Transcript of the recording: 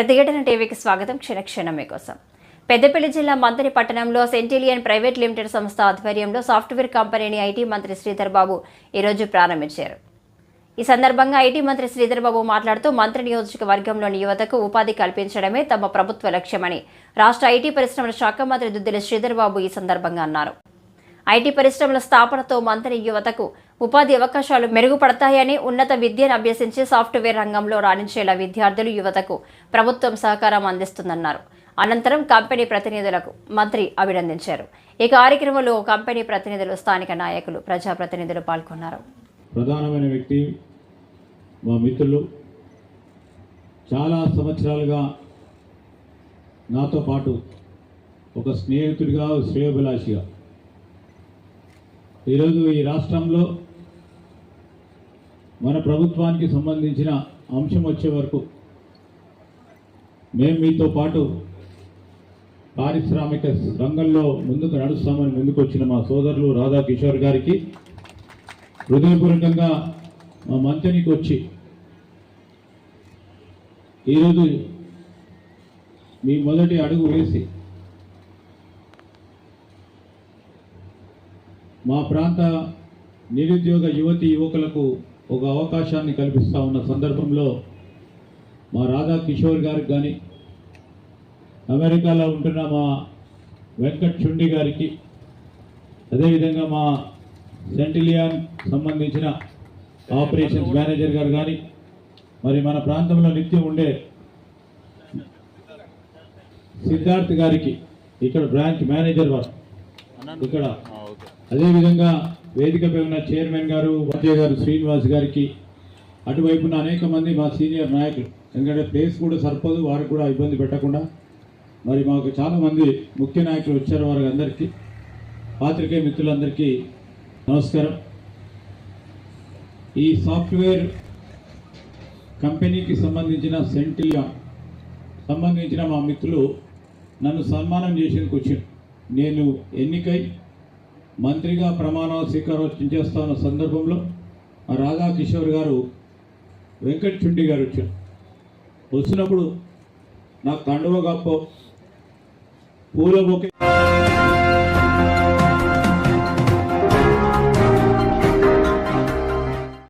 ప్రతిఘటన టీవీకి స్వాగతం. క్షణక్షణం మీకోసం. పెద్దపల్లి జిల్లా మంత్రి పట్టణంలో సెంటిలియన్ ప్రైవేట్ లిమిటెడ్ సంస్థ ఆధ్వర్యంలో సాఫ్ట్వేర్ కంపెనీని ఐటీ మంత్రి శ్రీధర్ బాబు ఈరోజు ప్రారంభించారు. ఈ సందర్భంగా ఐటీ మంత్రి శ్రీధర్ బాబు మాట్లాడుతూ మంత్రి నియోజకవర్గంలోని యువతకు ఉపాధి కల్పించడమే తమ ప్రభుత్వ లక్ష్యమని రాష్ట్ర ఐటీ పరిశ్రమల శాఖ మంత్రి దుద్దిల శ్రీధర్ బాబు ఈ సందర్భంగా అన్నారు. ఐటీ పరిశ్రమల స్థాపనతో మంత్రి యువతకు ఉపాధి అవకాశాలు మెరుగుపడతాయని ఉన్నత విద్యను అభ్యసించి సాఫ్ట్వేర్ రంగంలో రాణించేలా విద్యార్థులు యువతకు ప్రభుత్వం సహకారం అందిస్తుందన్నారు. అనంతరం కంపెనీ ప్రతినిధులకు మంత్రి అభినందించారు. ఈ కార్యక్రమంలో కంపెనీ ప్రతినిధులు స్థానిక నాయకులు ప్రజాప్రతినిధులు పాల్గొన్నారు. ప్రధానమైన వ్యక్తి మా మిత్రులు చాలా సంవత్సరాలుగా నాతో పాటు ఒక స్నేహితుడిగా శ్రేయభిలాషిగా ఈరోజు ఈ రాష్ట్రంలో మన ప్రభుత్వానికి సంబంధించిన అంశం వచ్చే వరకు మేము మీతో పాటు పారిశ్రామిక రంగంలో ముందుకు నడుస్తామని ముందుకు వచ్చిన మా సోదరులు రాధా కిషోర్ గారికి హృదయపూర్వకంగా మా మంచనికి వచ్చి ఈరోజు మీ మొదటి అడుగు వేసి మా ప్రాంత నిరుద్యోగ యువతి యువకులకు ఒక అవకాశాన్ని కల్పిస్తూ ఉన్న సందర్భంలో మా రాధా కిషోర్ గారికి కానీ అమెరికాలో ఉంటున్న మా వెంకట్ చుండి గారికి అదేవిధంగా మా సెంటిలియాన్ సంబంధించిన ఆపరేషన్స్ మేనేజర్ గారు కానీ మరి మన ప్రాంతంలో నిత్యం ఉండే సిద్ధార్థ్ గారికి ఇక్కడ బ్రాంచ్ మేనేజర్ వారు ఇక్కడ అదేవిధంగా వేదికపై ఉన్న చైర్మన్ గారు వాద్య గారు శ్రీనివాస్ గారికి అటువైపున అనేక మంది మా సీనియర్ నాయకులు. ఎందుకంటే ప్లేస్ కూడా సరిపోదు వారికి కూడా ఇబ్బంది పెట్టకుండా. మరి మాకు చాలా మంది ముఖ్య నాయకులు వచ్చారు వారికి అందరికీ పాత్రికేయ మిత్రులందరికీ నమస్కారం. ఈ సాఫ్ట్వేర్ కంపెనీకి సంబంధించిన సెంటిలియా సంబంధించిన మా మిత్రులు నన్ను సన్మానం చేసేందుకు వచ్చారు. నేను ఎన్నికై మంత్రిగా ప్రమాణ స్వీకారం చేస్తున్న సందర్భంలో రాధాకిషోర్ రాధా గారు వెంకట్ చుండి గారు వచ్చారు. వచ్చినప్పుడు నాకు కండువ గప్ప పూల బొకే